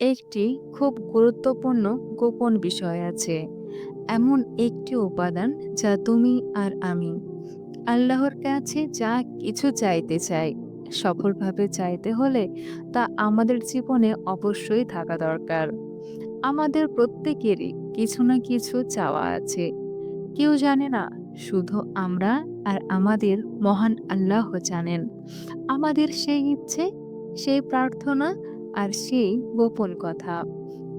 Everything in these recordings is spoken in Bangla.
একটি খুব গুরুত্বপূর্ণ গোপন বিষয় আছে। এমন একটি উপাদান যা তুমি আর আমি আল্লাহর কাছে যা কিছু চাইতে চাই, সফলভাবে চাইতে হলে তা আমাদের জীবনে অবশ্যই থাকা দরকার। আমাদের প্রত্যেকেরই কিছু না কিছু চাওয়া আছে। কেউ জানে না, শুধু আমরা আর আমাদের মহান আল্লাহ জানেন। আমাদের সেই ইচ্ছে, সেই প্রার্থনা আর সেই গোপন কথা।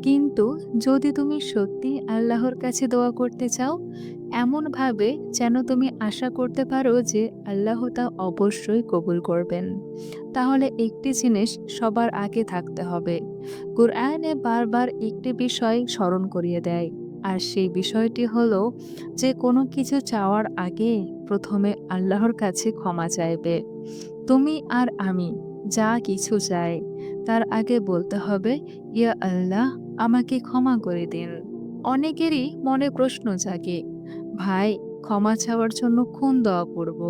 কিন্তু যদি তুমি সত্যি আল্লাহর কাছে দোয়া করতে চাও, এমনভাবে যেন তুমি আশা করতে পারো যে আল্লাহ তা অবশ্যই কবুল করবেন। তাহলে একটি জিনিস সবার আগে থাকতে হবে। কুরআনে বারবার একটি বিষয় স্মরণ করিয়ে দেয়। আর সেই বিষয়টি হলো যে কোনো কিছু চাওয়ার আগে প্রথমে আল্লাহর কাছে ক্ষমা চাইবে। তুমি আর আমি যা কিছু চাই তার আগে বলতে হবে, ইয়া আল্লাহ, আমাকে ক্ষমা করে দিন। অনেকেরই মনে প্রশ্ন জাগে, ভাই, ক্ষমা চাওয়ার জন্য কোন দোয়া করব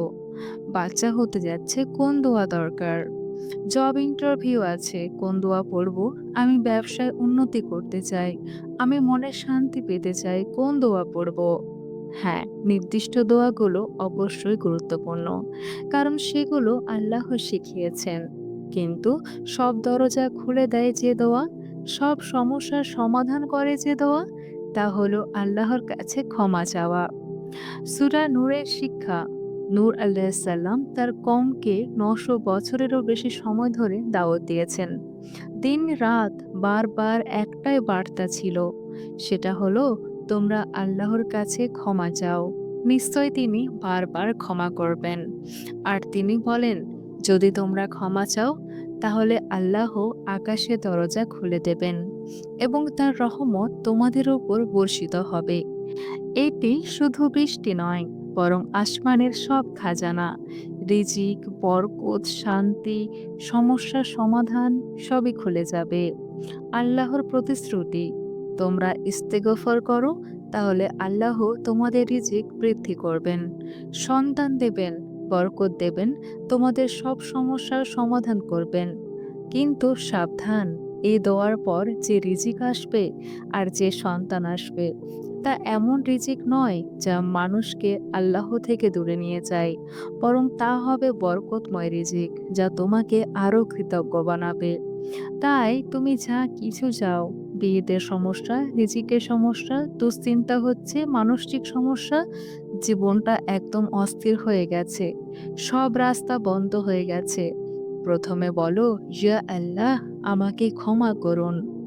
বাচ্চা হতে যাচ্ছে, কোন দোয়া দরকার? জব ইন্টারভিউ আছে, কোন দোয়া পড়ব? আমি ব্যবসায় উন্নতি করতে চাই, আমি মনে শান্তি পেতে চাই, কোন দোয়া পড়ব? হ্যাঁ নির্দিষ্ট দোয়াগুলো অবশ্যই গুরুত্বপূর্ণ, কারণ সেগুলো আল্লাহ শিখিয়েছেন। কিন্তু সব দরজা খুলে দেয় যে দোয়া সব সমস্যার সমাধান করে যে দোয়া তা হলো আল্লাহর কাছে ক্ষমা চাওয়া। সুরা নূরের শিক্ষা, নূর আল্লাহাল্লাম তার কমকে নশো বছরেরও বেশি সময় ধরে দাওয়াত দিয়েছেন। দিন রাত বারবার একটাই বার্তা ছিল, সেটা হলো, তোমরা আল্লাহর কাছে ক্ষমা চাও। নিশ্চয় তিনি বারবার ক্ষমা করবেন। আর তিনি বলেন যদি তোমরা ক্ষমা চাও, তাহলে আল্লাহ আকাশে দরজা খুলে দেবেন এবং তার রহমত তোমাদের উপর বর্ষিত হবে। এটি শুধু বৃষ্টি নয়, বরং আসমানের সব খাজানা। রিজিক, বরকত, শান্তি সমস্যার সমাধান সবই খুলে যাবে। আল্লাহর প্রতিশ্রুতি, তোমরা ইস্তেগফর করো, তাহলে আল্লাহ তোমাদের রিজিক বৃদ্ধি করবেন। সন্তান দেবেন বরকত দেবেন, তোমাদের সব সমস্যার সমাধান করবেন। কিন্তু সাবধান, এই দেওয়ার পর যে রিজিক আসবে আর যে সন্তান আসবে, তা এমন রিজিক নয় যা মানুষকে আল্লাহ থেকে দূরে নিয়ে যায়। বরং তা হবে বরকতময় রিজিক যা তোমাকে আরও কৃতজ্ঞ বানাবে। তাই তুমি যা কিছু চাও বিয়েদের সমস্যা, রিজিকের সমস্যা, দুশ্চিন্তা হচ্ছে, মানসিক সমস্যা জীবনটা একদম অস্থির হয়ে গেছে। সব রাস্তা বন্ধ হয়ে গেছে। প্রথমে বলো, ইয়া আল্লাহ, আমাকে ক্ষমা করুন।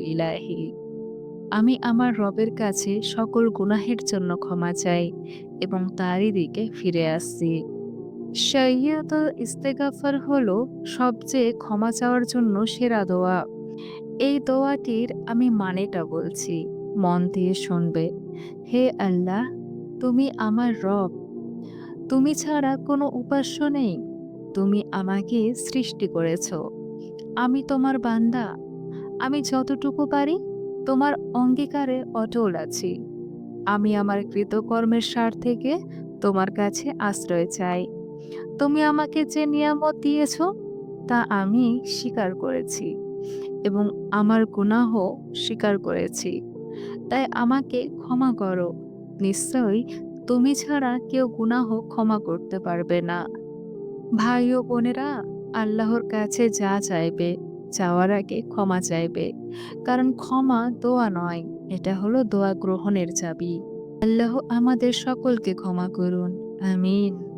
ইলাইহি আমি আমার রবের কাছে সকল গুনাহের জন্য ক্ষমা চাই এবং তারই দিকে ফিরে আসছি। সৈয়দ ইস্তেগাফার হলো সবচেয়ে ক্ষমা চাওয়ার জন্য সেরা দোয়া। এই দোয়াটির আমি মানেটা বলছি। মন দিয়ে শুনবে। হে আল্লাহ, তুমি আমার রব। তুমি ছাড়া কোনো উপাস্য নেই। তুমি আমাকে সৃষ্টি করেছ। আমি তোমার বান্দা। আমি যতটুকু পারি, তোমার অঙ্গীকারে অটল আছি। আমি আমার কৃতকর্মের সার থেকে তোমার কাছে আশ্রয় চাই। তুমি আমাকে যে নিয়ামত দিয়েছ, তা আমি স্বীকার করেছি। এবং আমার গুনাহ স্বীকার করেছি। তাই আমাকে ক্ষমা করো। নিশ্চয়ই তুমি ছাড়া কেউ গুনাহ ক্ষমা করতে পারবে না। ভাই ও বোনেরা, আল্লাহর কাছে যা চাইবে, চাওয়ার আগে ক্ষমা চাইবে। কারণ ক্ষমা দোয়া নয়, এটা হলো দোয়া গ্রহণের চাবি। আল্লাহ আমাদের সকলকে ক্ষমা করুন। আমিন।